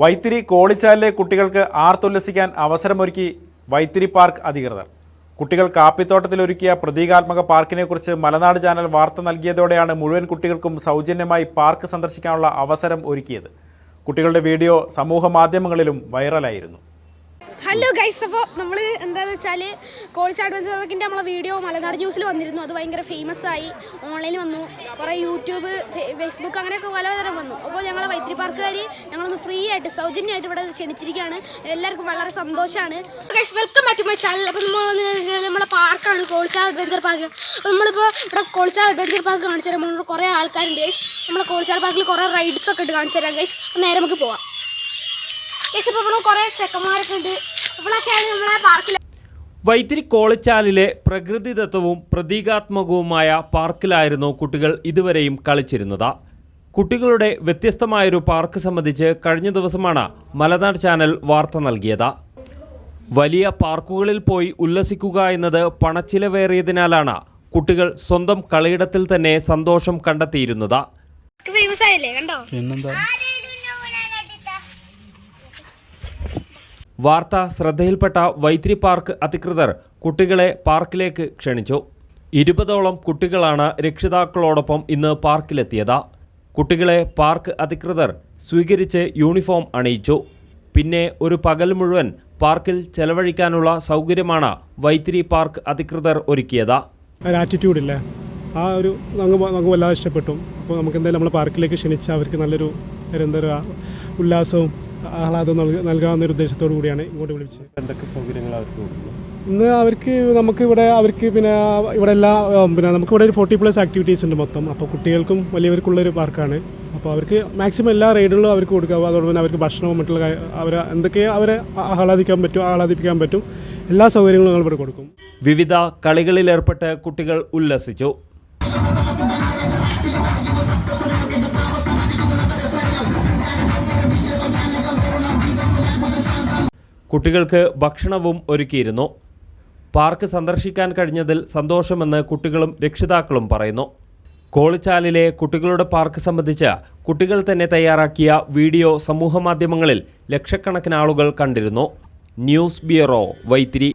വൈത്തിരി കോളിച്ചാലിലെ കുട്ടികൾക്ക് ആർത്തുല്ലസിക്കാൻ അവസരമൊരുക്കി വൈത്തിരി പാർക്ക് അധികൃതർ. കുട്ടികൾ കാപ്പിത്തോട്ടത്തിലൊരുക്കിയ പ്രതീകാത്മക പാർക്കിനെക്കുറിച്ച് മലനാട് ചാനൽ വാർത്ത നൽകിയതോടെയാണ് മുഴുവൻ കുട്ടികൾക്കും സൗജന്യമായി പാർക്ക് സന്ദർശിക്കാനുള്ള അവസരം ഒരുക്കിയത്. കുട്ടികളുടെ വീഡിയോ സമൂഹ മാധ്യമങ്ങളിലും വൈറലായിരുന്നു. ഹലോ ഗൈസ് അപ്പോൾ നമ്മൾ എന്താണെന്ന് വെച്ചാൽ കോഴ്സ് അഡ്വഞ്ചർ വർക്കിന്റെ നമ്മളെ വീഡിയോ മലനാട് ന്യൂസിൽ വന്നിരുന്നു. അത് ഭയങ്കര ഫേമസ് ആയി. ഓൺലൈനിൽ വന്നു. കുറേ യൂട്യൂബ് ഫേസ്ബുക്ക് അങ്ങനെയൊക്കെ പലതരം വന്നു. അപ്പോൾ ഞങ്ങൾ പാർക്കുകാർ ഞങ്ങളൊന്ന് ഫ്രീ ആയിട്ട് സൗജന്യമായിട്ട് ഇവിടെ ക്ഷണിച്ചിരിക്കുകയാണ്. എല്ലാവർക്കും വളരെ സന്തോഷമാണ് welcome back to my channel അപ്പോൾ നമ്മൾ നമ്മുടെ നമ്മളെ പാർക്കാണ് കോളിച്ചാൽ അഡ്വഞ്ചർ പാർക്ക് അപ്പോൾ നമ്മളിപ്പോൾ ഇവിടെ കോളിച്ചാൽ അഡ്വഞ്ചർ പാർക്ക് കാണിച്ചു തരാം. നമ്മളോട് കുറേ ആൾക്കാരുണ്ട് ഗൈസ് നമ്മളെ കോളിച്ചാൽ പാർക്കിൽ കുറേ റൈഡ്സ് ഒക്കെ ഉണ്ട് കാണിച്ചു തരാം ഗൈസ് നേരെ നമുക്ക് പോവാം. ഗൈസ് ഇപ്പോൾ ഇവിടെ കുറേ ചെക്കന്മാരൊക്കെ ഉണ്ട്. ഇവിടെയൊക്കെയാണ് നമ്മളെ പാർക്കിൽ വൈത്തിരി കോളിച്ചാലിലെ പ്രകൃതിദത്തവും പ്രതീകാത്മകവുമായ പാർക്കിലായിരുന്നു കുട്ടികൾ ഇതുവരെയും കളിച്ചിരുന്നത്. കുട്ടികളുടെ വ്യത്യസ്തമായൊരു പാർക്ക് സംബന്ധിച്ച് കഴിഞ്ഞ ദിവസമാണ് മലനാട് ചാനൽ വാർത്ത നൽകിയത്. വലിയ പാർക്കുകളിൽ പോയി ഉല്ലസിക്കുക എന്നത് പണച്ചിലവേറിയതിനാലാണ് കുട്ടികൾ സ്വന്തം കളിയിടത്തിൽ തന്നെ സന്തോഷം കണ്ടെത്തിയിരുന്നത്. വാർത്ത ശ്രദ്ധയിൽപ്പെട്ട വൈത്രി പാർക്ക് അധികൃതർ കുട്ടികളെ പാർക്കിലേക്ക് ക്ഷണിച്ചു. ഇരുപതോളം കുട്ടികളാണ് രക്ഷിതാക്കളോടൊപ്പം ഇന്ന് പാർക്കിലെത്തിയത്. കുട്ടികളെ പാർക്ക് അധികൃതർ സ്വീകരിച്ച് യൂണിഫോം അണിയിച്ചു. പിന്നെ ഒരു പകൽ മുഴുവൻ പാർക്കിൽ ചെലവഴിക്കാനുള്ള സൗകര്യമാണ് വൈത്തിരി പാർക്ക് അധികൃതർ ഒരുക്കിയത്. ഒരു ആ ഒരു നമുക്ക് നമുക്ക് വല്ലാതെ ഇഷ്ടപ്പെട്ടു. അപ്പോൾ നമുക്ക് എന്തായാലും നമ്മൾ പാർക്കിലേക്ക് ക്ഷണിച്ച് അവർക്ക് നല്ലൊരു എന്താ പറയുക ഉല്ലാസവും ആഹ്ലാദവും നൽക നൽകാവുന്ന ഒരു ഉദ്ദേശത്തോടു കൂടിയാണ് ഇങ്ങോട്ട് വിളിച്ചത്. എന്തൊക്കെ സൗകര്യങ്ങൾ അവർക്ക് കൊടുക്കുന്നു ഇന്ന് അവർക്ക് നമുക്ക് ഇവിടെ അവർക്ക് പിന്നെ ഇവിടെ എല്ലാ പിന്നെ നമുക്ക് ഇവിടെ ഒരു ഫോർട്ടി പ്ലസ് ആക്ടിവിറ്റീസ് ഉണ്ട് മൊത്തം. അപ്പോൾ കുട്ടികൾക്കും വലിയവർക്കുള്ളൊരു പാർക്കാണ് അപ്പോൾ അവർക്ക് മാക്സിമം എല്ലാ റൈഡുകളും അവർക്ക് കൊടുക്കുക. അതോടൊപ്പം അവർക്ക് ഭക്ഷണവും മറ്റുള്ള അവർ എന്തൊക്കെ അവരെ ആഹ്ലാദിക്കാൻ പറ്റും ആഹ്ലാദിപ്പിക്കാൻ പറ്റും എല്ലാ സൗകര്യങ്ങളും ഞങ്ങൾ ഇവിടെ കൊടുക്കും. വിവിധ കളികളിൽ കളികളിലേർപ്പെട്ട് കുട്ടികൾ ഉല്ലസിച്ചു. കുട്ടികൾക്ക് ഭക്ഷണവും ഒരുക്കിയിരുന്നു. പാർക്ക് സന്ദർശിക്കാൻ കഴിഞ്ഞതിൽ സന്തോഷമെന്ന് കുട്ടികളും രക്ഷിതാക്കളും പറയുന്നു. കോളിച്ചാലിലെ കുട്ടികളുടെ പാർക്ക് സംബന്ധിച്ച് കുട്ടികൾ തന്നെ തയ്യാറാക്കിയ വീഡിയോ സമൂഹമാധ്യമങ്ങളിൽ ലക്ഷക്കണക്കിന് ആളുകൾ കണ്ടിരുന്നു. News bureau Vythiri.